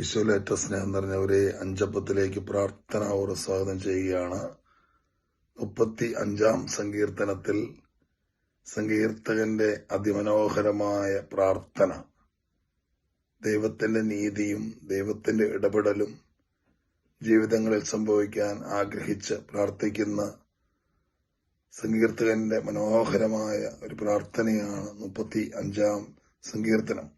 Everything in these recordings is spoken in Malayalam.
ഈശോലേറ്റ സ്നേഹം നിറഞ്ഞവരെ അഞ്ചപ്പത്തിലേക്ക് പ്രാർത്ഥന ഓർ സ്വാഗതം ചെയ്യുകയാണ്. മുപ്പത്തി അഞ്ചാം സങ്കീർത്തനത്തിൽ സങ്കീർത്തകന്റെ അതിമനോഹരമായ പ്രാർത്ഥന. ദൈവത്തിന്റെ നീതിയും ദൈവത്തിന്റെ ഇടപെടലും ജീവിതങ്ങളിൽ സംഭവിക്കാൻ ആഗ്രഹിച്ച് പ്രാർത്ഥിക്കുന്ന സങ്കീർത്തകന്റെ മനോഹരമായ ഒരു പ്രാർത്ഥനയാണ് മുപ്പത്തി അഞ്ചാം സങ്കീർത്തനം.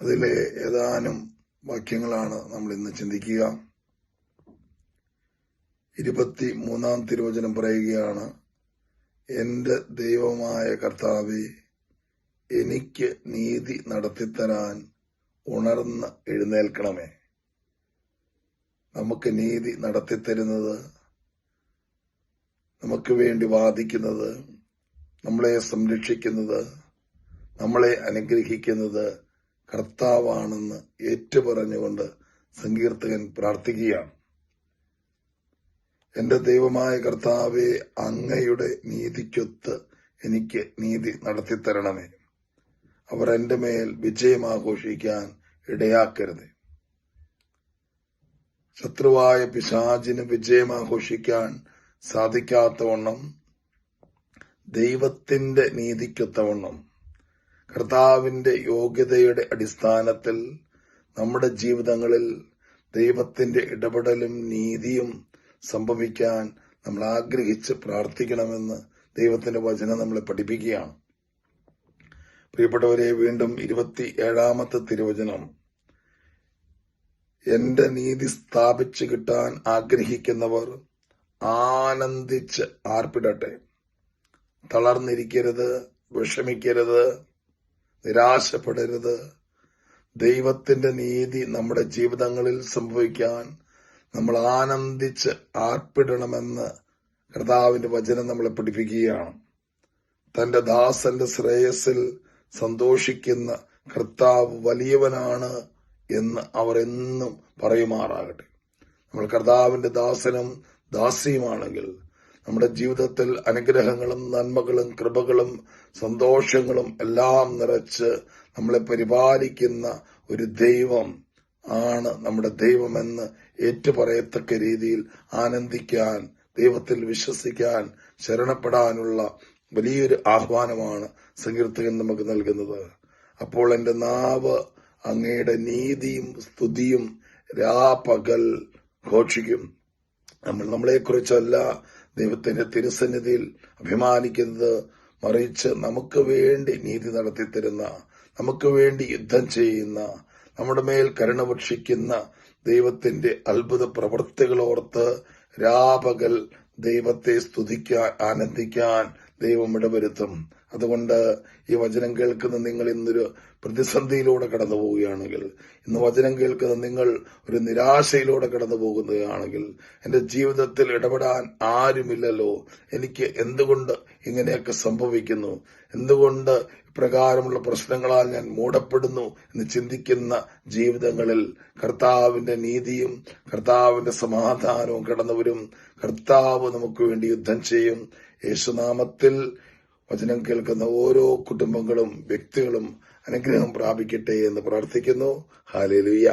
അതിലെ ഏതാനും വാക്യങ്ങളാണ് നമ്മൾ ഇന്ന് ചിന്തിക്കുക. ഇരുപത്തി മൂന്നാം തിരുവചനം പറയുകയാണ് എന്റെ ദൈവമായ കർത്താവെ എനിക്ക് നീതി നടത്തിത്തരാൻ ഉണർന്ന് എഴുന്നേൽക്കണമേ. നമുക്ക് നീതി നടത്തിത്തരുന്നത് നമുക്ക് വേണ്ടി വാദിക്കുന്നത് നമ്മളെ സംരക്ഷിക്കുന്നത് നമ്മളെ അനുഗ്രഹിക്കുന്നത് കർത്താവാണെന്ന് ഏറ്റുപറഞ്ഞുകൊണ്ട് സങ്കീർത്തകൻ പ്രാർത്ഥിക്കുകയാണ്. എന്റെ ദൈവമായ കർത്താവെ അങ്ങയുടെ നീതിക്കൊത്ത് എനിക്ക് നീതി നടത്തിത്തരണമേ. അവർ എന്റെ മേൽ വിജയം ആഘോഷിക്കാൻ ഇടയാക്കരുത്. ശത്രുവായ പിശാചിന് വിജയം ആഘോഷിക്കാൻ സാധിക്കാത്തവണ്ണം ദൈവത്തിന്റെ നീതിക്കൊത്തവണ്ണം കർത്താവിന്റെ യോഗ്യതയുടെ അടിസ്ഥാനത്തിൽ നമ്മുടെ ജീവിതങ്ങളിൽ ദൈവത്തിന്റെ ഇടപെടലും നീതിയും സംഭവിക്കാൻ നമ്മൾ ആഗ്രഹിച്ച് പ്രാർത്ഥിക്കണമെന്ന് ദൈവത്തിന്റെ വചനം നമ്മളെ പഠിപ്പിക്കുകയാണ്. പ്രിയപ്പെട്ടവരെ വീണ്ടും ഇരുപത്തി ഏഴാമത്തെ തിരുവചനം. എന്റെ നീതി സ്ഥാപിച്ചു കിട്ടാൻ ആഗ്രഹിക്കുന്നവർ ആനന്ദിച്ച് ആർപ്പിടട്ടെ. തളർന്നിരിക്കരുത് വിഷമിക്കരുത് നിരാശപ്പെടരുത്. ദൈവത്തിന്റെ നീതി നമ്മുടെ ജീവിതങ്ങളിൽ സംഭവിക്കാൻ നമ്മൾ ആനന്ദിച്ച് ആർപ്പിടണമെന്ന് കർത്താവിന്റെ വചനം നമ്മളെ പഠിപ്പിക്കുകയാണ്. തന്റെ ദാസന്റെ ശ്രേയസിൽ സന്തോഷിക്കുന്ന കർത്താവ് വലിയവനാണ് എന്ന് അവർ എന്നും പറയുമാറാകട്ടെ. നമ്മൾ കർത്താവിന്റെ ദാസനും ദാസിയുമാണെങ്കിൽ നമ്മുടെ ജീവിതത്തിൽ അനുഗ്രഹങ്ങളും നന്മകളും കൃപകളും സന്തോഷങ്ങളും എല്ലാം നിറച്ച് നമ്മളെ പരിപാലിക്കുന്ന ഒരു ദൈവം ആണ് നമ്മുടെ ദൈവമെന്ന് ഏറ്റുപറയത്തക്ക രീതിയിൽ ആനന്ദിക്കാൻ ദൈവത്തിൽ വിശ്വസിക്കാൻ ശരണപ്പെടാനുള്ള വലിയൊരു ആഹ്വാനമാണ് സങ്കീർത്തകൻ നമുക്ക് നൽകുന്നത്. അപ്പോൾ എന്റെ നാവ് അങ്ങയുടെ നീതിയും സ്തുതിയും രാപകൽ ഘോഷിക്കും. നമ്മൾ നമ്മളെക്കുറിച്ചല്ല ദൈവത്തിന്റെ തിരുസന്നിധിയിൽ അഭിമാനിക്കുന്നത് മറിച്ച് നമുക്ക് വേണ്ടി നീതി നടത്തി തരുന്ന നമുക്ക് വേണ്ടി യുദ്ധം ചെയ്യുന്ന നമ്മുടെ മേൽ കരുണപക്ഷിക്കുന്ന ദൈവത്തിന്റെ അത്ഭുത പ്രവൃത്തികളോർത്ത് രാപകൽ ദൈവത്തെ സ്തുതിക്കാൻ ആനന്ദിക്കാൻ ദൈവം ഇടവരുത്തും. അതുകൊണ്ട് ഈ വചനം കേൾക്കുന്ന നിങ്ങൾ ഇന്നൊരു പ്രതിസന്ധിയിലൂടെ കടന്നു പോവുകയാണെങ്കിൽ ഇന്ന് വചനം കേൾക്കുന്ന നിങ്ങൾ ഒരു നിരാശയിലൂടെ കടന്നു പോകുന്നതാണെങ്കിൽ എന്റെ ജീവിതത്തിൽ ഇടപെടാൻ ആരുമില്ലല്ലോ. എനിക്ക് എന്തുകൊണ്ട് ഇങ്ങനെയൊക്കെ സംഭവിക്കുന്നു? എന്തുകൊണ്ട് ഇപ്രകാരമുള്ള പ്രശ്നങ്ങളാൽ ഞാൻ മൂടപ്പെടുന്നു എന്ന് ചിന്തിക്കുന്ന ജീവിതങ്ങളിൽ കർത്താവിന്റെ നീതിയും കർത്താവിന്റെ സമാധാനവും കടന്നുവരും. കർത്താവ് നമുക്ക് വേണ്ടി യുദ്ധം ചെയ്യും. യേശുനാമത്തിൽ വചനം കേൾക്കുന്ന ഓരോ കുടുംബങ്ങളും വ്യക്തികളും അനുഗ്രഹം പ്രാപിക്കട്ടെ എന്ന് പ്രാർത്ഥിക്കുന്നു. ഹാലേലുയ്യ